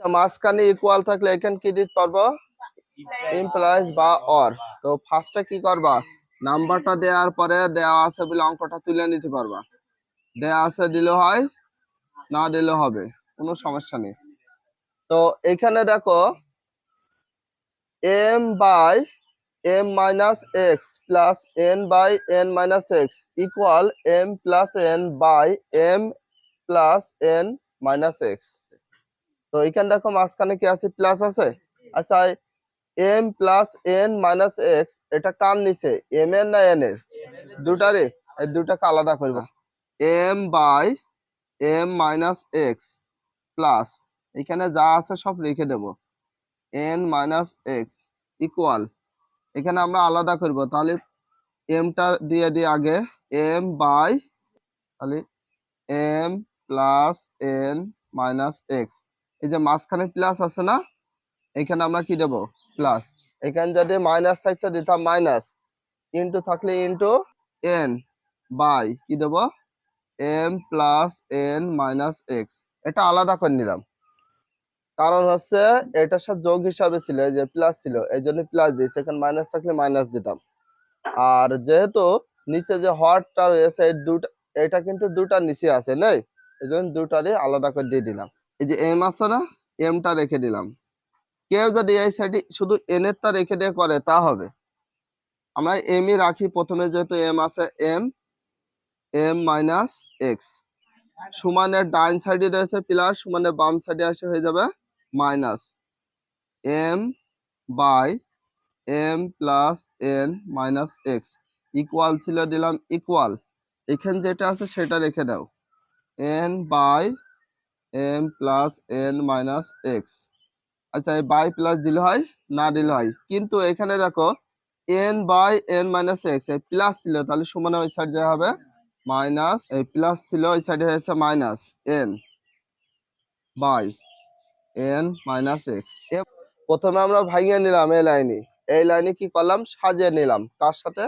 আচ্ছা, মাঝখানে ইকুয়াল থাকলে এখানে কি দিতে পারব? ইমপ্লয়েজ বা অর তো ফার্স্টে কি করবা? নাম্বারটা দেওয়ার পরে দেওয়া আছে বলে অঙ্কটা তুলে নিতে পারবা। দেওয়া আছে দিলে হয় না দিলে হবে। কোনো সমস্যা নেই। তো এখানে দেখো M by M minus X plus N by N minus X equal M plus N by M plus N minus X তো এখানে দেখো মাঝখানে কি আছে? প্লাস আছে? আচ্ছা M plus N minus X এটা কার নিচে? এম এর না এন এর? দুটারে এই দুটাকে আলাদা করব। M by M minus X plus এখানে যা আছে সব লিখে দেব। এন মাইনাস এক্স ইকুয়াল এখানে আমরা আলাদা করব। তাহলে এমটা দিয়ে দিই আগে। এম বাই তাহলে M plus N minus X এই যে মাঝখানে প্লাস আছে না? এখানে আমরা কি দেব? প্লাস এখানে যদি মাইনাস থাকতো দিতাম মাইনাস ইন্টু থাকলে ইন্টু এন বাই কি দেব? M plus N minus X এটা আলাদা করে নিলাম। কারণ হচ্ছে এটার সাথে যোগ হিসাবে ছিল যে প্লাস ছিল, এই জন্য প্লাস দিয়েছি। এখানে মাইনাস থাকলে মাইনাস দিতাম। আর যেহেতু নিচে যে হরটা রয়েছে দুটা এটা কিন্তু দুটা নিচে আছে, নেই? এই জন্য দুটারই আলাদা করে দিয়ে দিলাম। এই যে এম আছে না, এমটা রেখে দিলাম। কেউ যদি এই সাইডে শুধু এন এরটা রেখে দিয়ে করে, তা হবে। আমরা এমই রাখি প্রথমে যেহেতু এম আছে এম এম মাইনাস এক্স সমানের ডাইন সাইডে রয়েছে প্লাস, সমানের বাম সাইডে আসে হয়ে যাবে minus M by M plus N minus X equal ছিল দিলাম ইকুয়াল এখানে যেটা আছে সেটা রেখে দাও। N by M plus N minus X আচ্ছা এই বাই প্লাস দিলে হয়, না দিলে হয়? কিন্তু এখানে দেখো n by n minus x এই প্লাস ছিল, তাহলে সমানে ওই সাইড যা হবে মাইনাস এই প্লাস ছিল ওই সাইডে হয়েছে minus n by n minus x প্রথমে আমরা ভাঙিয়ে নিলাম এই লাইনে এই লাইনে কি করলাম? সাজিয়ে নিলাম। তার সাথে?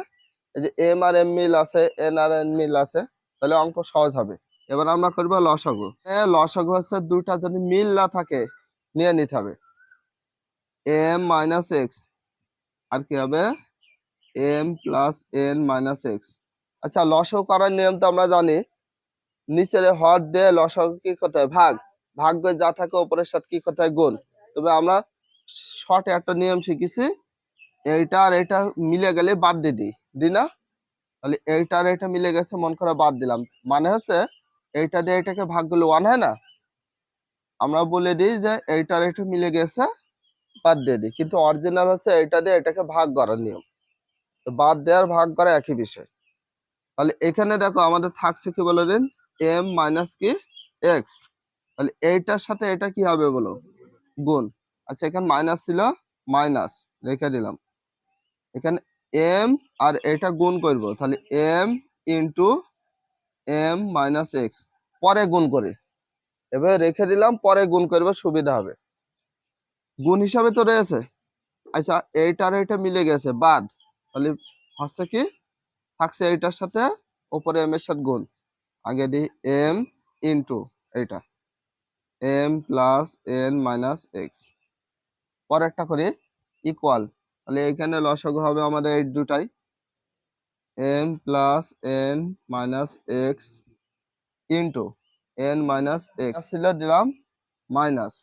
এই যে এম আর এম মিল আছে এন আর এন মিল আছে, তাহলে অঙ্ক সহজ হবে। এবার আমরা করব লসাগু। লসাগু হচ্ছে দুটা যদি মিল না থাকে, নিয়ে নিতে হবে। M minus x. আর কি হবে? M plus n minus x. আচ্ছা লসাগু করার নিয়ম তো আমরা জানি। নিচের হর দিয়ে লসাগু কি করতে হয়? ভাগ। ভাগ করে যা থাকে উপরের সাথে কি করতে হয়? গোল তবে আমরা শর্ট একটা নিয়ম শিখেছি। এইটা আর এটা মিলে গেলে বাদ দিয়ে দিই। দি না? তাহলে এইটা আর এটা মিলে গেছে, মন করে বাদ দিলাম। মানে হচ্ছে এইটা দিয়ে এটাকে ভাগ করলে ওয়ান হয় না? আমরা বলে দিই যে এইটা আর এটা মিলে গেছে, বাদ দিয়ে দিই। কিন্তু অরিজিনাল হচ্ছে এইটা দিয়ে এটাকে ভাগ করার নিয়ম। তো বাদ দেওয়ার, ভাগ করা একই বিষয়। তাহলে এখানে দেখো আমাদের থাকছে কি বলে দিন? এম মাইনাস কি? এক্স তাহলে এইটার সাথে এটা কি হবে বলো? গুণ। আচ্ছা এখানে মাইনাস ছিল মাইনাস রেখে দিলাম। এখানে এম আর এটা গুণ করব। তাহলে m into m minus x পরে গুণ করে। এবার রেখে দিলাম, পরে গুণ করবে, সুবিধা হবে। গুণ হিসাবে তো রয়েছে। আচ্ছা এইটা আর এটা মিলে গেছে, বাদ। তাহলে হচ্ছে কি? থাকছে এইটার সাথে ওপরে এম এর সাথে গুণ। আগে দিই এম ইন্টু এইটা। M plus n minus x পরেরটা করি ইকুয়াল তাহলে এখানে লসাগু হবে আমাদের এই দুটাই। M plus n minus x into n minus x ছিল দিলাম মাইনাস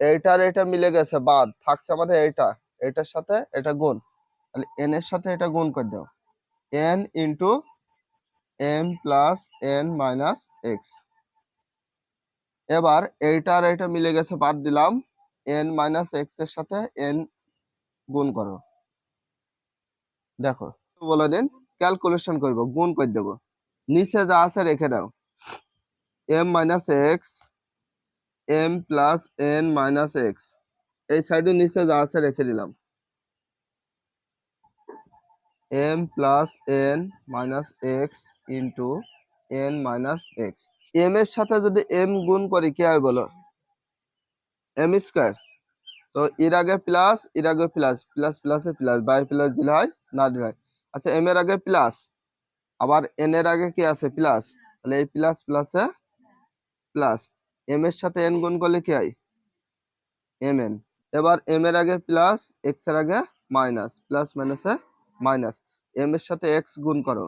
এইটার এটা মিলে গেছে বাদ। থাকছে আমাদের এইটা। এটার সাথে এটা গুণ। তাহলে এন এর সাথে এটা গুণ করে দাও। N into m plus n minus x এবার এইটা আর এটা মিলে গেছে বাদ দিলাম। এন মাইনাস এক্সের সাথে এন গুণ করো। দেখো বলে দিন। ক্যালকুলেশন করব, গুণ করে দেব। নিচে যা আছে রেখে দাও। M minus x m plus n minus x এই সাইডে নিচে যা আছে রেখে দিলাম। M plus n minus x into n minus x m এর সাথে যদি এম গুণ করি, কি হয় বলো? এম স্কোয়ার তো এর আগে প্লাস এর আগে প্লাস প্লাস প্লাসে প্লাস বাই প্লাস দিলে হয়, না দিলে হয়। আচ্ছা এম এর আগে প্লাস আবার এন এর আগে কি আছে? প্লাস তাহলে এই প্লাস প্লাসে প্লাস এম এর সাথে এন গুণ করলে কি হয়? এম এন এবার এম এর আগে প্লাস এক্সের আগে মাইনাস প্লাস মাইনাসে মাইনাস এম এর সাথে এক্স গুণ করো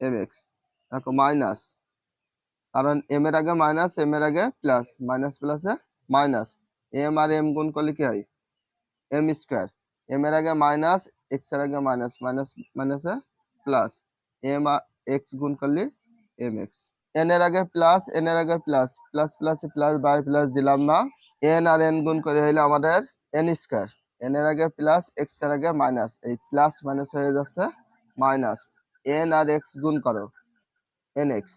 এম এক্স দেখো মাইনাস কারণ এম এর আগে মাইনাস এম এর আগে প্লাস মাইনাস প্লাসে মাইনাস এম আর এম গুণ করলে কি হয়? এম স্কোয়ার এম এর আগে মাইনাস এক্সের আগে মাইনাস মাইনাস মাইনাসে প্লাস এম এক্স গুণ করলে এম এক্স এন এর আগে প্লাস এন এর আগে plus plus plus plus by plus দিলাম না। এন আর এন গুণ করে হইলে আমাদের এন স্কোয়ার এন এর আগে প্লাস এক্সের আগে মাইনাস এই প্লাস মাইনাস হয়ে যাচ্ছে মাইনাস এন আর এক্স গুণ করো এন এক্স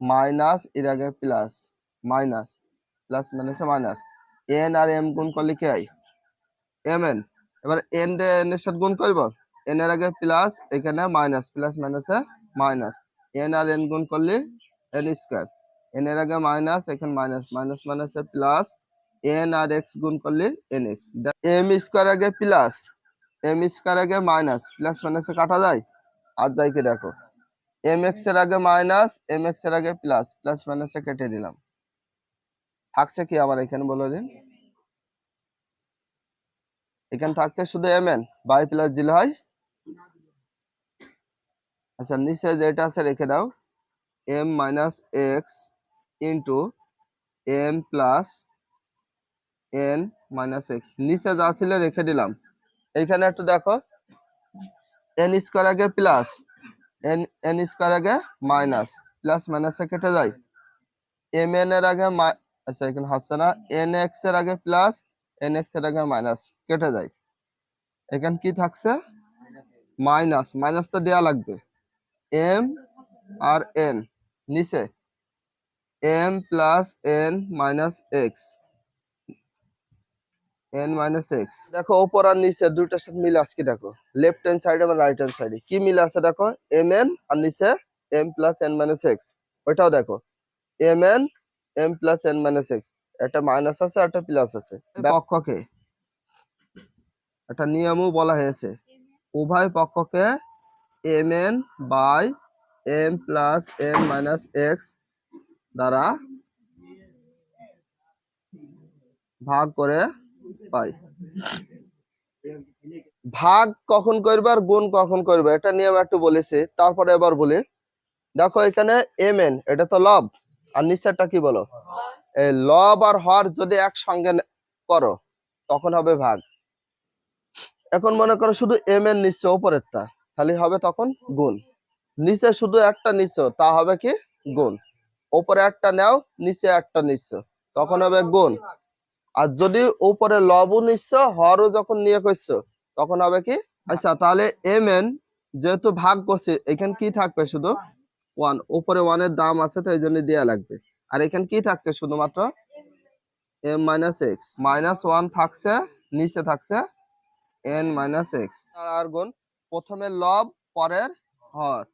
মাইনাস এর আগে প্লাস মাইনাস প্লাস মাইনাসে মাইনাস এন আর এম গুণ করলে কি হয়? এম এন এবার এন এন এর সাথে গুণ করব এন এর আগে প্লাস এখানে মাইনাস প্লাস মাইনাসে মাইনাস এন আর এন গুণ করলে এন স্কোয়ার এন এর আগে মাইনাস এখানে মাইনাস মাইনাস মাইনাসে প্লাস এন আর এক্স গুণ করলে এন এক্স এম স্কোয়ার আগে প্লাস এম স্কোয়ার আগে মাইনাস প্লাস মাইনাসে কাটা যায়? আর যাই কি দেখো? এম এক্সের আগে মাইনাস এম এক্সের আগে প্লাস প্লাস মাইনাসে কেটে দিলাম। থাকছে কি আমার এখানে বলে দিন? এখানে থাকছে শুধু এম এন বাই প্লাস দিলে হয়। আচ্ছা নিচে যেটা আছে রেখে দাও। M minus x into m plus n minus x. নিচে যা ছিল রেখে দিলাম। এইখানে একটু দেখো। এন স্কোয়ার আগে প্লাস, এন এন স্কোয়ার আগে মাইনাস, প্লাস মাইনাসে কেটে যায়। এম এন এর আগে আচ্ছা এখানে হচ্ছে না। এন এক্সের আগে প্লাস এন এক্সের আগে মাইনাস কেটে যায়। এখানে কি থাকছে? মাইনাস মাইনাস তো দেয়া লাগবে। এম আর এন নিচে। M plus n minus x n minus x দেখো, ওপর আর নিচে দুইটার সাথে মিল আছে কি দেখো? লেফট হ্যান্ড সাইড এবং রাইট হ্যান্ড সাইডে কি মিল আছে দেখো? এম এন আর নিচে m plus n minus x ওইটাও দেখো। M n m plus n minus x একটা মাইনাস আছে একটা প্লাস আছে। পক্ষকে। একটা নিয়মও বলা হয়েছে। উভয় পক্ষকে m n by m plus m minus x দ্বারা ভাগ করে পাই। ভাগ কখন করবে আর গুণ কখন করবে এটা নিয়ম একটু বলেছি তারপরে এবার বলি। দেখো এখানে এম এন এটা তো লব আর নিচেরটা কি বলো? লব আর হর যদি একসঙ্গে করো, তখন হবে ভাগ। এখন মনে করো শুধু এম এন নিচ্ছ ওপরেরটা তাহলে হবে তখন গুণ। নিচে শুধু একটা নিচ্ছ তা হবে কি? গুণ। ওপরে একটা নাও, নিচে একটা নিচ্ছ তখন হবে গুণ। আর যদি উপরে লবও নিচ্ছ হরও যখন নিয়ে করছ তখন হবে কি? আচ্ছা তাহলে এম এন যেহেতু ভাগ করছে, এখানে কি থাকবে শুধু? ওয়ান। উপরে ওয়ানের দাম আছে তো এই জন্য দেওয়া লাগবে। আর এখানে কি থাকছে শুধুমাত্র? M minus x minus one থাকছে, নিচে থাকছে এন মাইনাস এক্স আর গুণ, প্রথমে লব, পরের হর।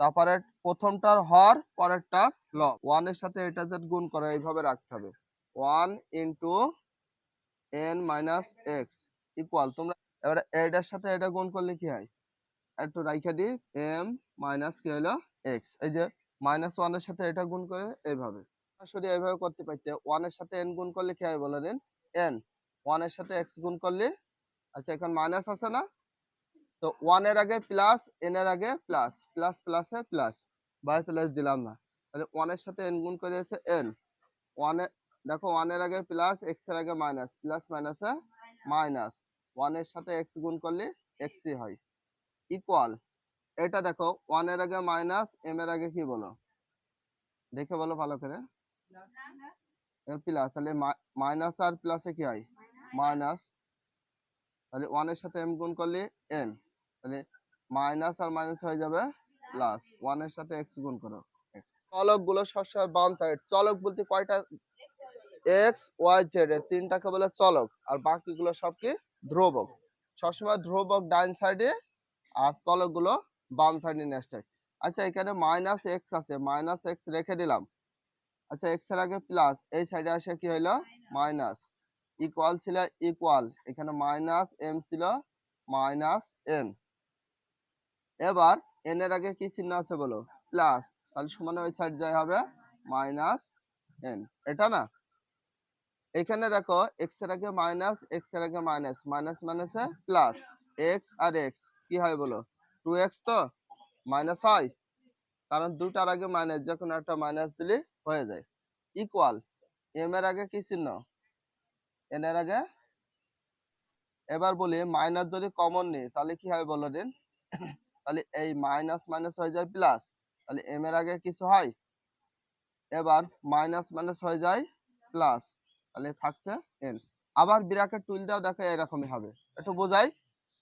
তারপরে প্রথমটার হর, পরেরটার লব। ওয়ানের সাথে এটা যে গুণ করে, এইভাবে রাখতে হবে। One into n minus x equal তোমরা এবারে এটার সাথে এটা গুণ করলে কি হয়? একটু রাইখা দিই। এম মাইনাস কি হলো? এক্স এই যে মাইনাস ওয়ানের সাথে এটা গুণ করে এইভাবে সরাসরি এইভাবে করতে পারতে ওয়ানের সাথে এন গুণ করলে কি হয় বলে দিন? এন ওয়ানের সাথে এক্স গুণ করলে আচ্ছা এখন মাইনাস আছে না? তো ওয়ানের আগে প্লাস এন এর আগে প্লাস প্লাস প্লাসে প্লাস, বাই প্লাস দিলাম না। তাহলে ওয়ানের সাথে এন গুণ করে এসে এন ওয়ানে দেখো ওয়ানের আগে প্লাস এক্সের আগে মাইনাস, প্লাস মাইনাসে মাইনাস। ওয়ানের সাথে এক্স গুণ করলে এক্সই হয়। ইকুয়াল। এটা দেখো ওয়ানের আগে মাইনাস এম এর আগে কি বলো? দেখে বলো ভালো করে। প্লাস তাহলে মাইনাস আর প্লাসে কি হয়? মাইনাস তাহলে ওয়ানের সাথে এম গুণ করলে এন তাহলে মাইনাস আর মাইনাস হয়ে যাবে প্লাস সাথে এক্স গুণ করো চলকগুলো সবসময় বাম সাইড চলক বলতে কয়টা? এক্স ওয়াই জেড এর তিনটাকে বলে চলক, আর বাকিগুলো সব কি? ধ্রুবক। সবসময় ধ্রুবক ডাইন সাইডে আর চলকগুলো বাম সাইডে নেক্সট আচ্ছা এখানে মাইনাস এক্স আছে মাইনাস এক্স রেখে দিলাম। আচ্ছা এক্সের আগে প্লাস এই সাইডে আসে কি হইল? মাইনাস ইকুয়াল ছিল ইকুয়াল এখানে মাইনাস এম ছিল মাইনাস এন এবার এন এর আগে কি চিহ্ন আছে বলো? প্লাস তাহলে সমানে ওই সাইড যাই হবে মাইনাস এন এটা না? এখানে দেখো এক্সের আগে মাইনাস এক্সের আগে মাইনাস মাইনাস মাইনাসে প্লাস এক্স আর এক্স কি হয় বলো? টু এক্স তো? মাইনাস হয়। কারণ দুটার আগে মাইনাস একটা মাইনাস দিলে, হয়ে যায়। ইকুয়াল এম এর আগে কি চিহ্ন? এন এর আগে? এবার বলি মাইনাস যদি কমন নিই, তাহলে কি হবে বলো দিন? তাহলে এই মাইনাস মাইনাস হয়ে যায় প্লাস তাহলে এম এর আগে কিছু হয়? এবার মাইনাস মাইনাস হয়ে যায় প্লাস তাহলে থাকছে এন আবার ব্র্যাকেট টুল দাও দেখো এরকমই হবে। একটু বোঝাই।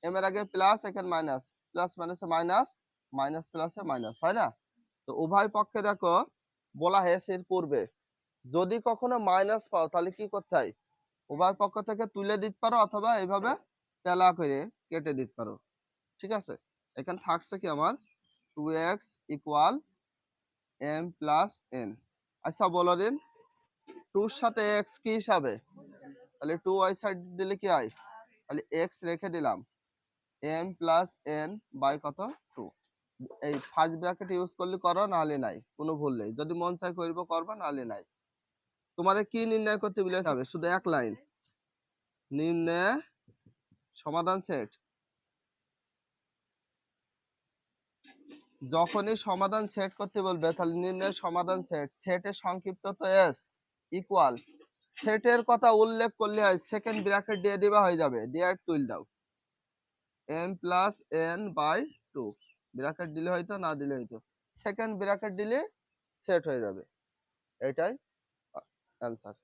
এম এর আগে প্লাস এখানে মাইনাস প্লাস মাইনাসে মাইনাস মাইনাস প্লাসে মাইনাস হয় না? তো উভয় পক্ষে দেখো, বলা হয়েছে এর পূর্বে। যদি কখনো মাইনাস পাও, তাহলে কি করতে হয়? উভয় পক্ষ থেকে তুলে দিতে পারো অথবা এইভাবে তেলা করে কেটে দিতে পারো। ঠিক আছে? এখানে থাকছে কি আমার? Two x equal m plus n আচ্ছা বলো দিন। টুর সাথে এক্স কি হিসাবে? তাহলে টু ওয়াই সাইড দিলে কি হয়? তাহলে এক্স রেখে দিলাম। এম প্লাস এন বাই কত টু এই ফার্স্ট ব্র্যাকেট ইউজ করলে করো, নাহলে নাই, কোনো ভুল নেই। যদি মন চাই করব, করবা, নাহলে নাই। তোমাদের কি নির্ণয় করতে বলে হবে, শুধু এক লাইন নিম্নে সমাধান সেট যখনই সমাধান সেট করতে বলবে, তাহলে নির্ণয় সমাধান সেট সেটের সংক্ষিপ্ত তো এস ইকুয়াল সেটের কথা উল্লেখ করলে হয় সেকেন্ড ব্র্যাকেট দিয়ে দিবা হয়ে যাবে। দিয়ে টুল দাও। M plus n by two bracket দিলে হয়তো, না দিলে হয়তো। সেকেন্ড ব্র্যাকেট দিলে সেট হয়ে যাবে। এটাই অ্যান্সার